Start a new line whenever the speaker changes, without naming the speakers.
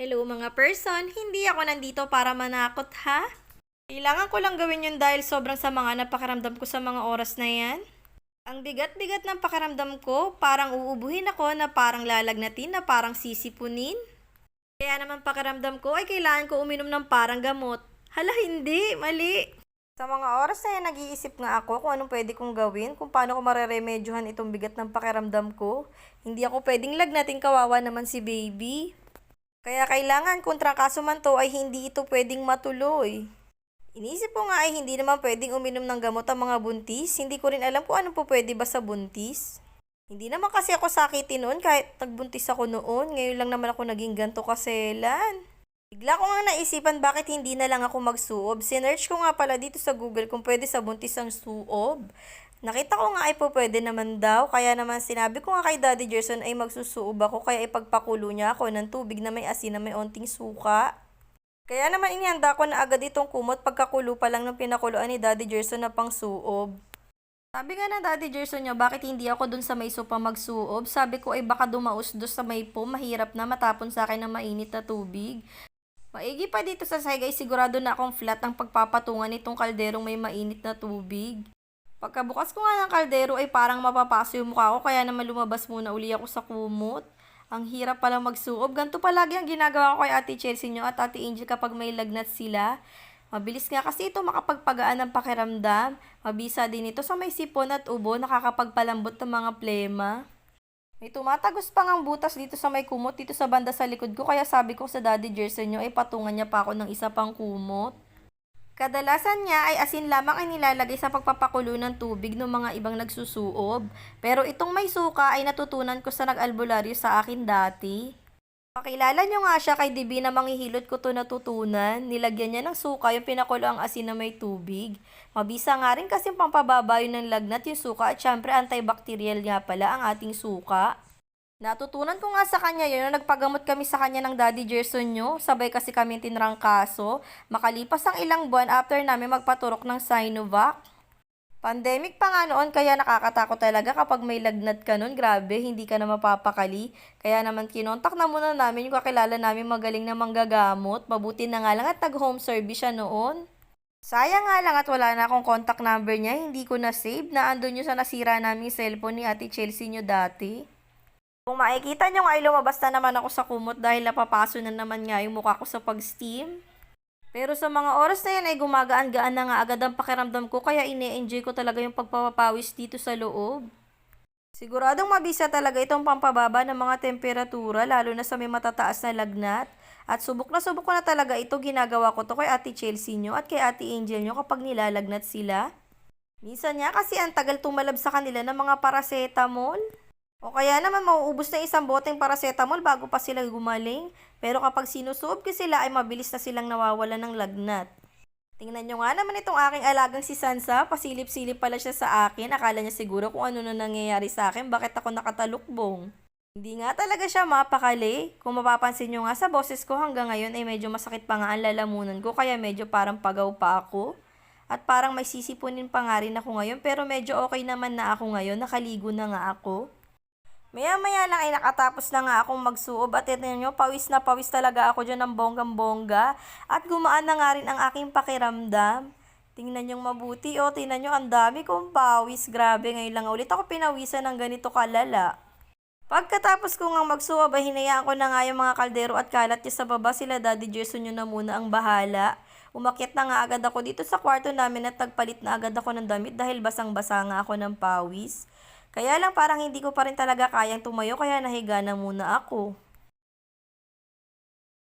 Hello mga person, hindi ako nandito para manakot ha? Kailangan ko lang gawin yun dahil sobrang sama nga napakaramdam ko sa mga oras na yan. Ang bigat-bigat ng pakiramdam ko, parang uubuhin ako na parang lalagnatin na parang sisipunin. Kaya naman pakiramdam ko ay kailangan ko uminom ng parang gamot. Hala hindi, mali. Sa mga oras na yan, nag-iisip nga ako kung anong pwede kong gawin, kung paano ko mareremedyohan itong bigat ng pakiramdam ko. Hindi ako pwedeng lagnatin kawawa naman si baby. Kaya kailangan kung trangkaso man to ay hindi ito pwedeng matuloy. Inisip ko nga ay hindi naman pwedeng uminom ng gamot ang mga buntis. Hindi ko rin alam kung ano po pwede ba sa buntis. Hindi naman kasi ako sakitin noon kahit nagbuntis ako noon. Ngayon lang naman ako naging ganto kaselan. Bigla ko nga naisipan bakit hindi na lang ako magsuob. Sinearch ko nga pala dito sa Google kung pwede sa buntis ang suob. Nakita ko nga ay po pwede naman daw. Kaya naman sinabi ko nga kay Daddy Gerson ay magsusuob ako kaya ipagpakulo niya ako ng tubig na may asin na may onting suka. Kaya naman inihanda ko na agad itong kumot pagkakulo pa lang ng pinakuluan ni Daddy Gerson na pang suob. Sabi nga na Daddy Gerson niya, bakit hindi ako dun sa may sopa magsuob? Sabi ko ay baka dumaos do sa may po, mahirap na matapon sa akin ng mainit na tubig. Maigi pa dito sa side ay sigurado na akong flat ang pagpapatungan nitong kalderong may mainit na tubig. Pagkabukas ko nga ng kaldero ay parang mapapaso yung mukha ko kaya naman lumabas muna uli ako sa kumot. Ang hirap pala magsuob. Ganito palagi ang ginagawa ko kay Ate Chelsea nyo at Ate Angel kapag may lagnat sila. Mabilis nga kasi ito makapagpagaan ng pakiramdam. Mabisa din ito sa may sipon at ubo nakakapagpalambot ng mga plema. May tumatagos pa ngang butas dito sa may kumot dito sa banda sa likod ko kaya sabi ko sa Daddy Jersey nyo ay patungan niya pa ako ng isa pang kumot. Kadalasan niya ay asin lamang ay nilalagay sa pagpapakulo ng tubig ng mga ibang nagsusuob. Pero itong may suka ay natutunan ko sa nag-albularyo sa akin dati. Pakilala nyo nga siya kay Dibi na manghihilot ko to natutunan. Nilagyan niya ng suka yung pinakulo ang asin na may tubig. Mabisa nga rin kasi pampababa ng lagnat yung suka at syempre antibacterial nga pala ang ating suka. Natutunan ko nga sa kanya yun nagpagamot kami sa kanya ng Daddy Gerson nyo. Sabay kasi kami tinrangkaso. Makalipas ang ilang buwan after namin magpaturok ng Sinovac. Pandemic pa nga noon kaya nakakatakot talaga kapag may lagnat ka nun. Grabe, hindi ka na mapapakali. Kaya naman kinontak na muna namin yung kakilala namin magaling na manggagamot. Mabuti na nga lang at nag-home service siya noon. Sayang nga lang at wala na akong contact number niya. Hindi ko na-save na andun yung sa nasira naming cellphone ni Ate Chelsea nyo dati. Kung makikita nyo nga ay lumabas na naman ako sa kumot dahil napapaso na naman nga yung mukha ko sa pag-steam. Pero sa mga oras na yan ay gumagaan-gaan na nga agad ang pakiramdam ko kaya ine-enjoy ko talaga yung pagpapawis dito sa loob. Siguradong mabisa talaga itong pampababa ng mga temperatura lalo na sa may matataas na lagnat. At subok na subok ko na talaga ito ginagawa ko to kay Ate Chelsea nyo at kay Ate Angel nyo kapag nilalagnat sila. Minsan nga kasi ang tagal tumalab sa kanila ng mga paracetamol. O kaya naman mauubos na isang boteng paracetamol bago pa sila gumaling. Pero kapag sinusuob ko sila ay mabilis na silang nawawala ng lagnat. Tingnan nyo nga naman itong aking alagang si Sansa. Pasilip-silip pala siya sa akin. Akala niya siguro kung ano na nangyayari sa akin. Bakit ako nakatalukbong? Hindi nga talaga siya mapakali. Kung mapapansin nyo nga sa boses ko hanggang ngayon ay medyo masakit pa nga ang lalamunan ko. Kaya medyo parang pagaw pa ako. At parang may sisipunin pa nga rin ako ngayon. Pero medyo okay naman na ako ngayon. Nakaligo na nga ako. Maya-maya lang ay nakatapos na nga akong magsuob at ito nyo, pawis na pawis talaga ako dyan ng bonggang-bongga at gumaan na nga rin ang aking pakiramdam. Tingnan nyo mabuti o, tingnan nyo ang dami kong pawis. Grabe, ngayon lang ulit ako pinawisan ng ganito kalala. Pagkatapos ko nga magsuob ay hinayaan ko na nga yung mga kaldero at kalat niya sa baba sila Daddy Gerson nyo na muna ang bahala. Umakyat na nga agad ako dito sa kwarto namin at nagpalit na agad ako ng damit dahil basang-basa nga ako ng pawis. Kaya lang parang hindi ko pa rin talaga kayang tumayo kaya nahiga na muna ako.